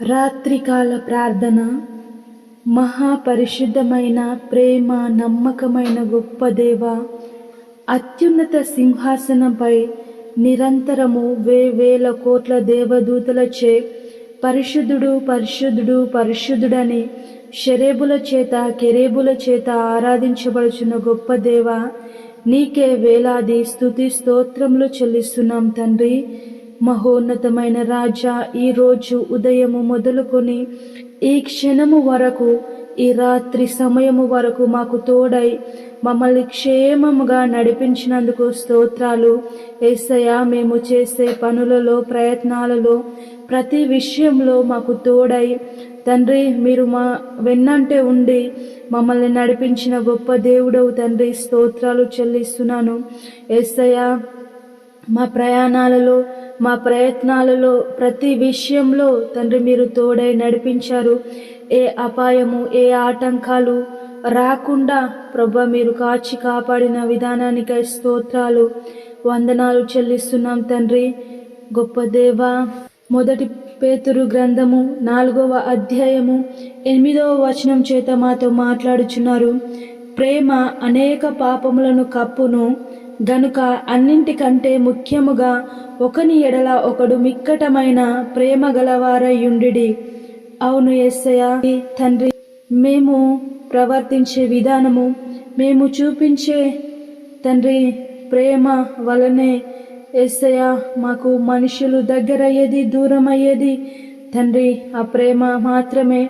రాత్రికాల ప్రార్థన మహాపరిశుద్ధమైన ప్రేమ నమ్మకమైన గొప్ప దేవ అత్యున్నత సింహాసనంపై నిరంతరము వేవేల కోట్ల దేవదూతలచే పరిశుద్ధుడు పరిశుద్ధుడు పరిశుద్ధుడని షరేబుల చేత కెరేబుల చేత ఆరాధించబడుచున్న గొప్ప దేవ నీకే వేలాది స్థుతి స్తోత్రములు చెల్లిస్తున్నాం తండ్రి. మహోన్నతమైన రాజా ఈరోజు ఉదయము మొదలుకొని ఈ క్షణము వరకు ఈ రాత్రి సమయము వరకు మాకు తోడై మమ్మల్ని క్షేమముగా నడిపించినందుకు స్తోత్రాలు. ఏసయ్య మేము చేసే పనులలో ప్రయత్నాలలో ప్రతి విషయంలో మాకు తోడై. తండ్రి మీరు మా వెన్నంటే ఉండి మమ్మల్ని నడిపించిన గొప్ప దేవుడవు తండ్రి స్తోత్రాలు చెల్లిస్తున్నాను. ఏసయ్య మా ప్రయాణాలలో మా ప్రయత్నాలలో ప్రతి విషయంలో తండ్రి మీరు తోడై నడిపించారు. ఏ అపాయము ఏ ఆటంకాలు రాకుండా ప్రభా మీరు కాచి కాపాడిన విధానానికై స్తోత్రాలు వందనాలు చెల్లిస్తున్నాం తండ్రి. గొప్ప దేవా మొదటి పేతురు గ్రంథము నాలుగవ అధ్యాయము ఎనిమిదవ వచనం చేత మాతో మాట్లాడుచున్నారు. ప్రేమ అనేక పాపములను కప్పును గనుక అన్నింటికంటే ముఖ్యముగా ఒకని ఎడల ఒకడు మిక్కటమైన ప్రేమ గలవారయుండి అవును ఎస్సయ తండ్రి మేము ప్రవర్తించే విధానము మేము చూపించే తండ్రి ప్రేమ వలనే ఎస్సయ మాకు మనుషులు దగ్గరయ్యేది దూరం అయ్యేది తండ్రి ఆ ప్రేమ మాత్రమే.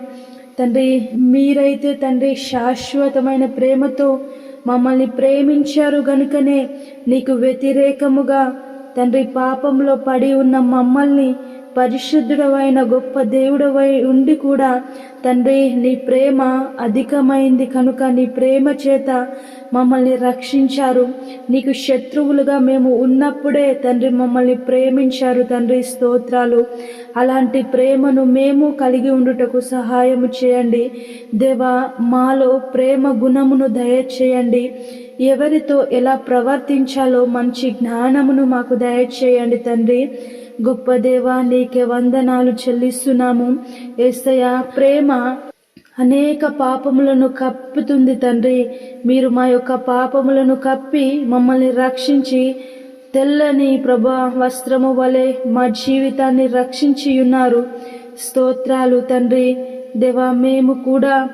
తండ్రి మీరైతే తండ్రి శాశ్వతమైన ప్రేమతో మమ్మల్ని ప్రేమించారు గనుకనే నీకు వ్యతిరేకముగా తండ్రి పాపంలో పడి ఉన్న మమ్మల్ని పరిశుద్ధుడవైన గొప్ప దేవుడవై ఉండి కూడా తండ్రి నీ ప్రేమ అధికమైంది కనుక నీ ప్రేమ చేత మమ్మల్ని రక్షించారు. నీకు శత్రువులుగా మేము ఉన్నప్పుడే తండ్రి మమ్మల్ని ప్రేమించారు. తండ్రి స్తోత్రాలు. అలాంటి ప్రేమను మేము కలిగి ఉండుటకు సహాయము చేయండి. దేవా మాలో ప్రేమ గుణమును దయచేయండి. ఎవరితో ఎలా ప్రవర్తించాలో మంచి జ్ఞానమును మాకు దయచేయండి తండ్రి. గొప్ప దేవా నీకే వందనాలు చెల్లిస్తున్నాము. ఏసయ ప్రేమ అనేక పాపములను కప్పుతుంది తండ్రి. మీరు మా యొక్క పాపములను కప్పి మమ్మల్ని రక్షించి తెల్లని ప్రభా వస్త్రము వలె మా జీవితాన్ని రక్షించి ఉన్నారు స్తోత్రాలు తండ్రి. దేవా మేము కూడా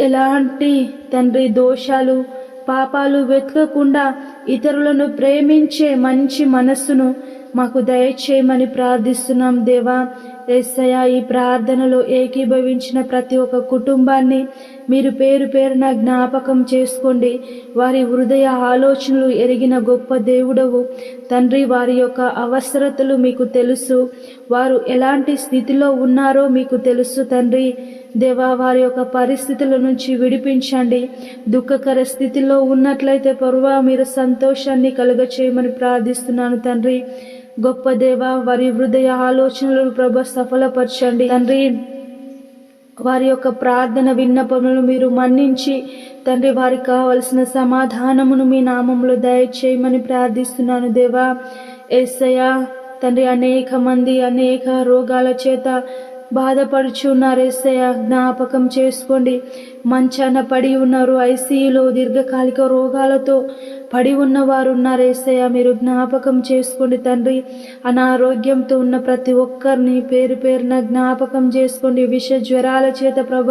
ఎలాంటి తండ్రి దోషాలు పాపాలు వెతకకుండా ఇతరులను ప్రేమించే మంచి మనస్సును మాకు దయచేయమని ప్రార్థిస్తున్నాం దేవా. ఎస్సయ ఈ ప్రార్థనలో ఏకీభవించిన ప్రతి ఒక్క కుటుంబాన్ని మీరు పేరు పేరున జ్ఞాపకం చేసుకోండి. వారి హృదయ ఆలోచనలు ఎరిగిన గొప్ప దేవుడవు. తండ్రి వారి యొక్క అవసరతలు మీకు తెలుసు. వారు ఎలాంటి స్థితిలో ఉన్నారో మీకు తెలుసు తండ్రి. దేవా వారి యొక్క పరిస్థితుల నుంచి విడిపించండి. దుఃఖకర స్థితిలో ఉన్నట్లయితే పర్వ మీరు సంతోషాన్ని కలుగచేయమని ప్రార్థిస్తున్నాను తండ్రి. గొప్ప దేవ వారి హృదయ ఆలోచనలను ప్రభ సఫలపరచండి. తండ్రి వారి యొక్క ప్రార్థన విన్నపములను మీరు మన్నించి తండ్రి వారికి కావలసిన సమాధానమును మీ నామంలో దయచేయమని ప్రార్థిస్తున్నాను దేవా. ఏసయ్య తండ్రి అనేక మంది అనేక రోగాల చేత బాధపడుచున్నారు ఎస్సయ జ్ఞాపకం చేసుకోండి. మంచాన పడి ఉన్నారు ఐసీయూలో దీర్ఘకాలిక రోగాలతో పడి ఉన్నవారు ఏసయ్య. మీరు జ్ఞాపకం చేసుకోండి తండ్రి అనారోగ్యంతో ఉన్న ప్రతి ఒక్కరిని పేరు పేరున జ్ఞాపకం చేసుకోండి విష జ్వరాల చేత ప్రభ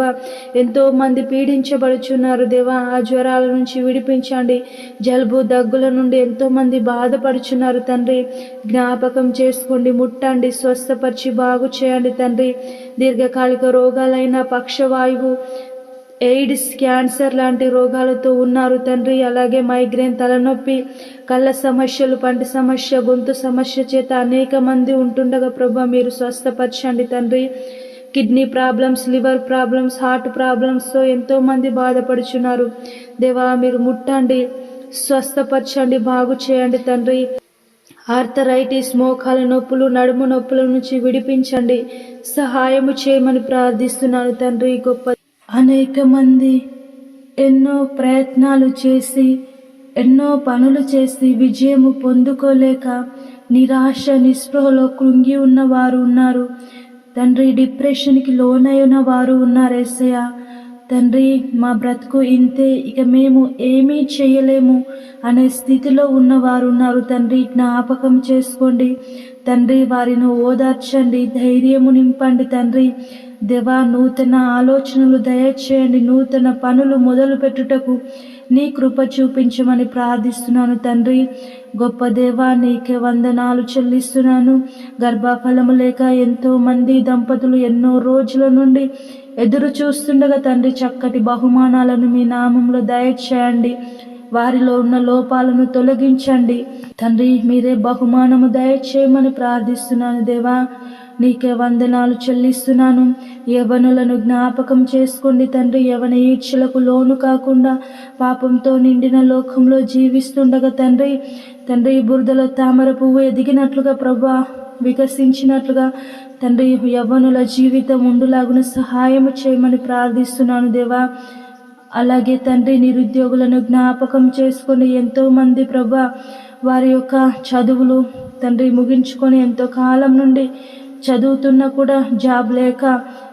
ఎంతో మంది పీడించబడుచున్నారు. దేవా ఆ జ్వరాల నుంచి విడిపించండి. జలుబు దగ్గుల నుండి ఎంతో మంది బాధపడుచున్నారు తండ్రి. జ్ఞాపకం చేసుకోండి ముట్టండి స్వస్థపరిచి బాగు చేయండి తండ్రి. దీర్ఘకాలిక రోగాలైన పక్షవాయువు ఎయిడ్స్ క్యాన్సర్ లాంటి రోగాలతో ఉన్నారు తండ్రి. అలాగే మైగ్రేన్ తలనొప్పి కళ్ళ సమస్యలు పంటి సమస్య గొంతు సమస్య చేత అనేక మంది ఉంటుండగా ప్రభా మీరు స్వస్థపరచండి తండ్రి. Kidney problems liver problems heart ప్రాబ్లమ్స్తో ఎంతో మంది బాధపడుచున్నారు. దేవా మీరు ముట్టండి స్వస్థపరచండి బాగు చేయండి తండ్రి. ఆర్థరైటిస్ మోకాల నొప్పులు నడుము నొప్పుల నుంచి విడిపించండి. సహాయము చేయమని ప్రార్థిస్తున్నాను తండ్రి. గొప్ప అనేక మంది ఎన్నో ప్రయత్నాలు చేసి ఎన్నో పనులు చేసి విజయము పొందుకోలేక నిరాశ నిస్పృహలో కృంగి ఉన్నవారు ఉన్నారు. తండ్రి డిప్రెషన్కి లోనైన వారు ఉన్నారు ఎస్సయ్య తండ్రి మా బ్రతుకు ఇంతే ఇక మేము ఏమీ చేయలేము అనే స్థితిలో ఉన్నవారు ఉన్నారు తండ్రి. జ్ఞాపకం చేసుకోండి. తండ్రి వారిని ఓదార్చండి. ధైర్యము నింపండి తండ్రి. దేవా నూతన ఆలోచనలు దయచేయండి. నూతన పనులు మొదలు పెట్టుటకు నీ కృప చూపించమని ప్రార్థిస్తున్నాను తండ్రి. గొప్ప దేవా నీకే వందనాలు చెల్లిస్తున్నాను. గర్భఫలము లేక ఎంతో మంది దంపతులు ఎన్నో రోజుల నుండి ఎదురు చూస్తుండగా తండ్రి చక్కటి బహుమానాలను మీ నామంలో దయచేయండి. వారిలో ఉన్న లోపాలను తొలగించండి. తండ్రి మీరే బహుమానము దయచేయమని ప్రార్థిస్తున్నాను దేవా. నీకే వందనాలు చెల్లిస్తున్నాను. యవనులను జ్ఞాపకం చేసుకోండి తండ్రి. యవన ఈడ్చలకు లోను కాకుండా పాపంతో నిండిన లోకంలో జీవిస్తుండగా తండ్రి. తండ్రి బురదలో తామర పువ్వు ఎదిగినట్లుగా ప్రభా వికసించినట్లుగా తండ్రి యవ్వనుల జీవితం ఉండులాగున సహాయము చేయమని ప్రార్థిస్తున్నాను దేవా. అలాగే తండ్రి నిరుద్యోగులను జ్ఞాపకం చేసుకొని ఎంతోమంది ప్రభా వారి యొక్క చదువులు తండ్రి ముగించుకొని ఎంతో కాలం నుండి చదువుతున్నా కూడా జాబ్ లేక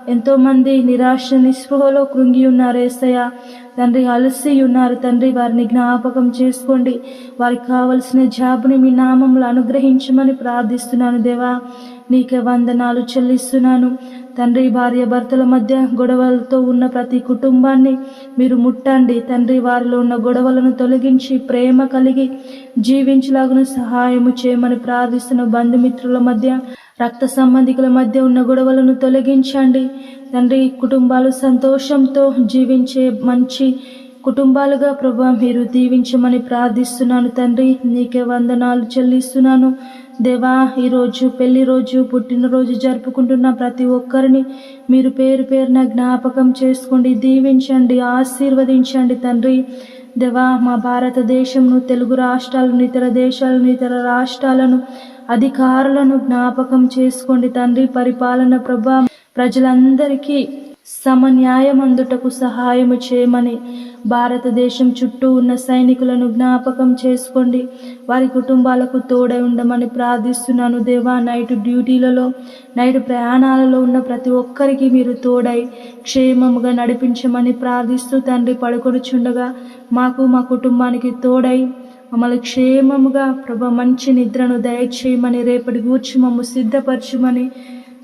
ఎంతోమంది నిరాశ నిస్పృహలో కృంగి ఉన్నారు ఏసయ్య. తండ్రి అలసి ఉన్నారు. తండ్రి వారిని జ్ఞాపకం చేసుకోండి. వారికి కావలసిన జాబ్ని మీ నామంలో అనుగ్రహించమని ప్రార్థిస్తున్నాను దేవా. నీకే వందనాలు చెల్లిస్తున్నాను. తండ్రి భార్య భర్తల మధ్య గొడవలతో ఉన్న ప్రతి కుటుంబాన్ని మీరు ముట్టండి. తండ్రి వారిలో ఉన్న గొడవలను తొలగించి ప్రేమ కలిగి జీవించలాగున సహాయము చేయమని ప్రార్థిస్తున్న బంధుమిత్రుల మధ్య రక్త సంబంధికుల మధ్య ఉన్న గొడవలను తొలగించండి. తండ్రి కుటుంబాలు సంతోషంతో జీవించే మంచి కుటుంబాలుగా ప్రభా మీరు దీవించమని ప్రార్థిస్తున్నాను తండ్రి. నీకే వందనాలు చెల్లిస్తున్నాను. దేవా ఈరోజు పెళ్ళి రోజు పుట్టినరోజు జరుపుకుంటున్న ప్రతి ఒక్కరిని మీరు పేరు పేరున జ్ఞాపకం చేసుకోండి దీవించండి ఆశీర్వదించండి తండ్రి. దేవా మా భారతదేశంను తెలుగు రాష్ట్రాలను ఇతర దేశాలను ఇతర రాష్ట్రాలను అధికారులను జ్ఞాపకం చేసుకోండి తండ్రి పరిపాలన ప్రభా. ప్రజలందరికీ సమన్యాయం అందుటకు సహాయము చేయమని భారతదేశం చుట్టూ ఉన్న సైనికులను జ్ఞాపకం చేసుకోండి. వారి కుటుంబాలకు తోడై ఉండమని ప్రార్థిస్తున్నాను దేవా. నైట్ డ్యూటీలలో నైట్ ప్రయాణాలలో ఉన్న ప్రతి ఒక్కరికి మీరు తోడై క్షేమముగా నడిపించమని ప్రార్థిస్తూ తండ్రి పడుకొనిచుండగా మాకు మా కుటుంబానికి తోడై మమ్మల్ని క్షేమముగా ప్రభ మంచి నిద్రను దయచేయమని రేపటి గూర్చి మమ్మ సిద్ధపరచమని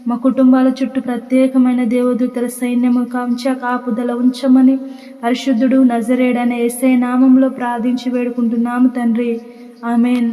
మా కుటుంబాల చుట్టూ ప్రత్యేకమైన దేవదూతల సైన్యము కాంచ కాపుదల ఉంచమని పరిశుద్ధుడు నజరేడనే ఎస్ఐ నామంలో ప్రార్థించి వేడుకుంటున్నాము తండ్రి. ఆమెన్.